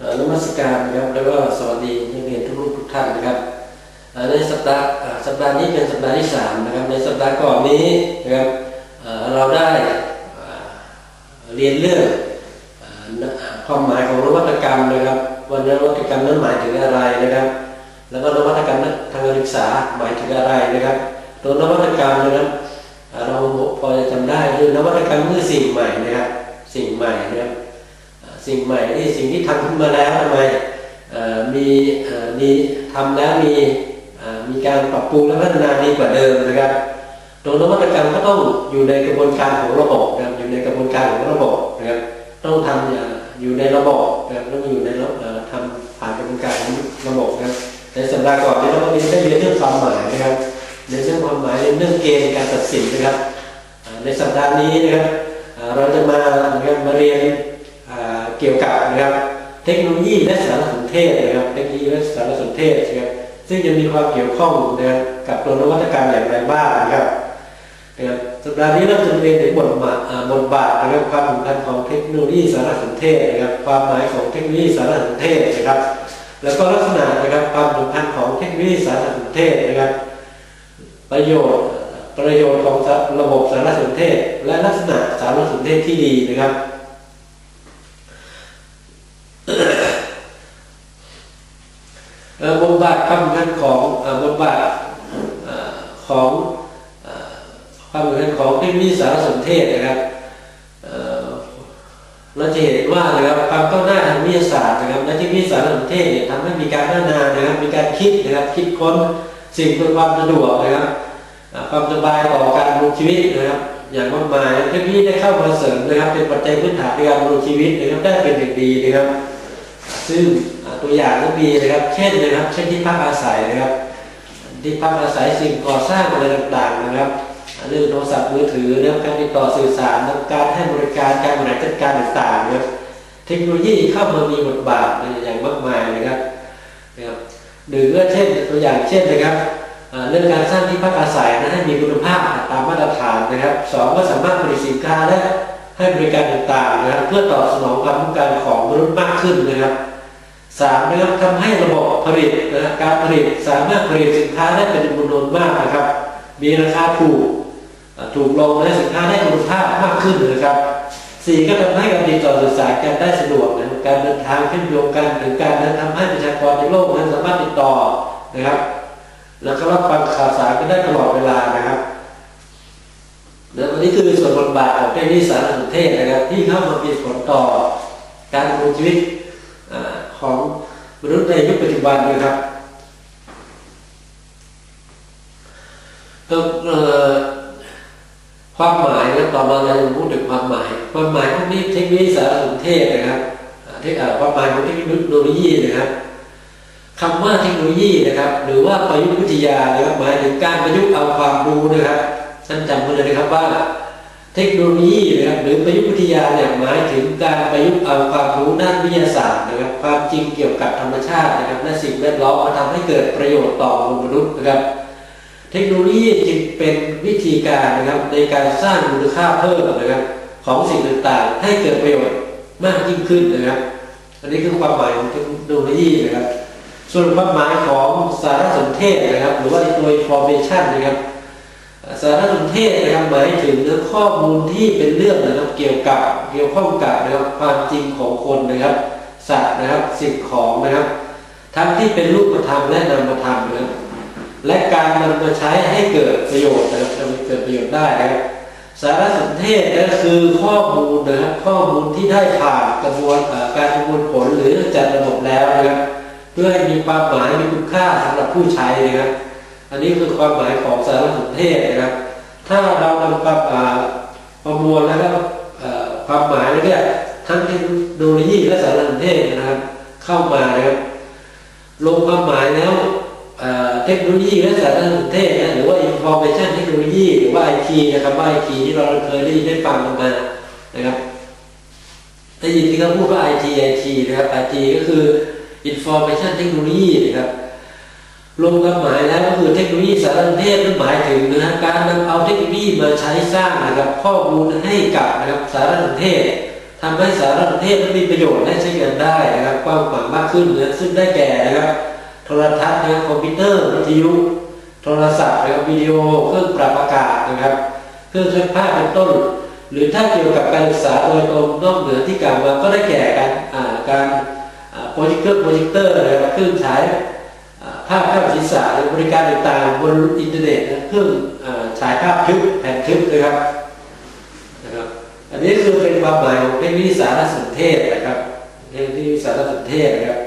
นมัสการนะครับแล้วก็สวัสดีนักเรียนทุกทุกท่านนะครับในสัปดาห์สัปดาห์นี้เป็นสัปดาห์ที่สามนะครับในสัปดาห์ก่อนนี้นะครับเราได้เรียนเรื่องความหมายของนวัตกรรมนะครับว่านวัตกรรมนั้นหมายถึงอะไรนะครับ แล้วก็นวัตกรรมทางการศึกษาหมายถึงอะไรนะครับตัวนวัตกรรมนะครับเราพอจะจำได้คือนวัตกรรมคือสิ่งใหม่นะครับสิ่งใหม่นะครับ สิ่งใหม่นี่สิ่งที่ทำขึ้นมาแล้วทำไมมีมีทำแล้วมีมีการปรับปรุงและพัฒนาดีกว่าเดิมนะครับตัวนวัตกรรมก็ต้องอยู่ในกระบวนการของระบบนะครับอยู่ในกระบวนการของระบบนะครับต้องทำอยู่ในระบบนะครับต้องอยู่ในระบบทำผ่านกระบวนการของระบบนะครับในสัปดาห์ก่อนนี้เราก็เรียนได้เรียนเรื่องความหมายนะครับในเรื่องความหมายเรื่องเกณฑ์การตัดสินนะครับ ในสัปดาห์นี้นะครับเราจะมานะครับมาเรียน เกี่ยวกับนะครับเทคโนโลยีและสารสนเทศนะครับเทคโนโลยีและสารสนเทศนะครับซึ่งจะมีความเกี่ยวข้องนะครับกับตัวนวัตกรรมอย่างไรบ้างนะครับนะครับสัปดาห์นี้เราจะเรียนถึงบทบาทอ่าบทบาทนะครับความสำคัญของเทคโนโลยีสารสนเทศนะครับความหมายของเทคโนโลยีสารสนเทศนะครับ แล้วก็ลักษณะนะครับความสำคัญของเทคโนโลยีสารสนเทศนะครับ ประโยชน์ประโยชน์ของระบบสารสนเทศ และลักษณะสารสนเทศที่ดีนะครับ เอ่อบทบาท ความสำคัญของอบทบาทอของอความสำคัญของเทคโนโลยีสารสนเทศนะครับเราจะเห็นว่านะครับความก้าวหน้าทางวิทยาศาสตร์นะครับและเทคโนโลยีสารสนเทศเนี่ยทำให้มีการพัฒนานะครับมีการคิดนะครับคิดค้นสิ่งเพื่อความสะดวกนะครับความสบายต่อการดำรงชีวิตนะครับ อย่างมากมายเทคโนโลยีได้เข้ามาเสริมนะครับ เป็นปัจจัยพื้นฐานในการดำรงชีวิตนะครับได้เป็นอย่างดีนะครับ ซึ่งตัวอย่างก็มีนะครับเช่นนะครับ เช่นที่พักอาศัยนะครับ ที่พักอาศัยสิ่งก่อสร้างอะไรต่างๆนะครับเรื่องโทรศัพท์มือถือเรื่องการติดต่อสื่อสารการให้บริการการบริหารจัดการต่างๆนะครับเทคโนโลยีเข้ามามีบทบาทในอย่างมากมายนะครับนะครับหรือเช่นตัวอย่างเช่นนะครับเรื่องการสร้างที่พักอาศัยนะให้มีคุณภาพตามมาตรฐานนะครับสองก็สามารถผลิตสินค้าและให้บริการต่างๆนะครับเพื่อตอบสนองความต้องการของมนุษย์มากขึ้นนะครับ สามนะครับทำให้ระบบผลิตนะการผลิตสามารถผลิตสินค้าได้เป็นจำนวนมากนะครับ มีราคาถูกถูกลงและสินค้าได้คุณภาพมากขึ้นนะครับสี่ก็ทำให้การติดต่อสื่อสารกันได้สะดวกนะการเดินทางเชื่อมโยงกันถึงการนั้นทำให้ประชากรในโลกนั้นสามารถติดต่อนะครับ แล้วก็รับฟังข่าวสารกันได้ตลอดเวลานะครับและวันนี้คือส่วนบทบาทของเทคโนโลยีสารสนเทศนะครับ ที่เข้ามามีผลต่อการดำรงชีวิตอ่า ของมนุษย์ในยุคปัจจุบันนะครับต่อความหมายนะต่อมาเราจะพูดถึงความหมาย ความหมายพวกนี้เทคโนโลยีสารสนเทศนะครับอ่เทคอ่าความหมายของเทคโนโลยีนะครับคำว่าเทคโนโลยีนะครับ หรือว่าประยุกต์วิทยานะครับหมายถึงการประยุกต์เอาความรู้นะครับท่านจำไว้เลยนะครับว่า เทคโนโลยีนะครับหรือประยุกต์วิทยาเนี่ยหมายถึงการประยุกต์เอาความรู้ด้านวิทยาศาสตร์ ความจริงเกี่ยวกับธรรมชาตินะครับและสิ่งแวดล้อมมาทำให้เกิดประโยชน์ต่อมนุษย์นะครับ เทคโนโลยีจึงเป็นวิธีการนะครับในการสร้างมูลค่าเพิ่มนะครับของสิ่งต่างๆ ให้เกิดประโยชน์มากยิ่งขึ้นนะครับ อันนี้คือความหมายของเทคโนโลยีนะครับ ส่วนความหมายของสารสนเทศนะครับ หรือว่าตัว information นะครับสารสนเทศนะครับหมายถึงเรื่องข้อมูลที่เป็นเรื่องนะครับเกี่ยวกับเกี่ยวข้องกับนะครับความจริงของคนนะครับ สัตว์นะครับสิ่งของนะครับ ทั้งที่เป็นรูปธรรมและนามธรรมนะครับและการนำมาใช้ให้เกิดประโยชน์นะครับจะเกิดประโยชน์ได้นะครับสารสนเทศก็คือข้อมูลนะครับข้อมูลที่ได้ผ่านกระบวนการประมวลผลหรือจัดระบบแล้วนะครับเพื่อให้มีความหมายมีคุณค่าสำหรับผู้ใช้นะครับอันนี้คือความหมายของสารสนเทศนะครับ ถ้าเรานำความประมวลแล้วก็ความหมายแล้วเนี่ย ทั้งเทคโนโลยีและสารสนเทศนะครับ เข้ามานะครับลงความหมายแล้วเทคโนโลยีและสารสนเทศนะหรือว่า information เทคโนโลยีหรือว่า IT นะครับว่า IT ที่เราเคยได้ยินได้ฟังกันมานะครับได้ยินที่เขาพูดว่า IT IT นะครับ IT ก็คือ information เทคโนโลยีนะครับลงความหมายแล้วก็คือเทคโนโลยีสารสนเทศนั้นหมายถึงนะฮะการนำเอาเทคโนโลยีมาใช้สร้างนะครับข้อมูลให้กับนะครับสารสนเทศ ทำให้สารสนเทศนั้นมีประโยชน์และใช้งานได้นะครับความว้างขวางมากขึ้นนะซึ่งได้แก่นะครับโทรทัศน์นะครับคอมพิวเตอร์วิทยุ โทรศัพท์นะครับวิดีโอเครื่องปรับอากาศนะครับเครื่องเล่นภาพเป็นต้น หรือถ้าเกี่ยวกับการศึกษาโดยตรงนอกเหนือที่กล่าวมาก็ได้แก่การการโปรเจคเตอร์โปรเจคเตอร์นะครับเครื่องฉายภาพภาพศีรษะหรือบริการต่างๆบนอินเทอร์เน็ตเครื่องฉายภาพทึบแผ่นทึบนะครับนะครับ นี่คือเป็นความหมายของเทคนโลยีสารสนเทศนะครับเทคนโลยีสารสนเทศนะครับ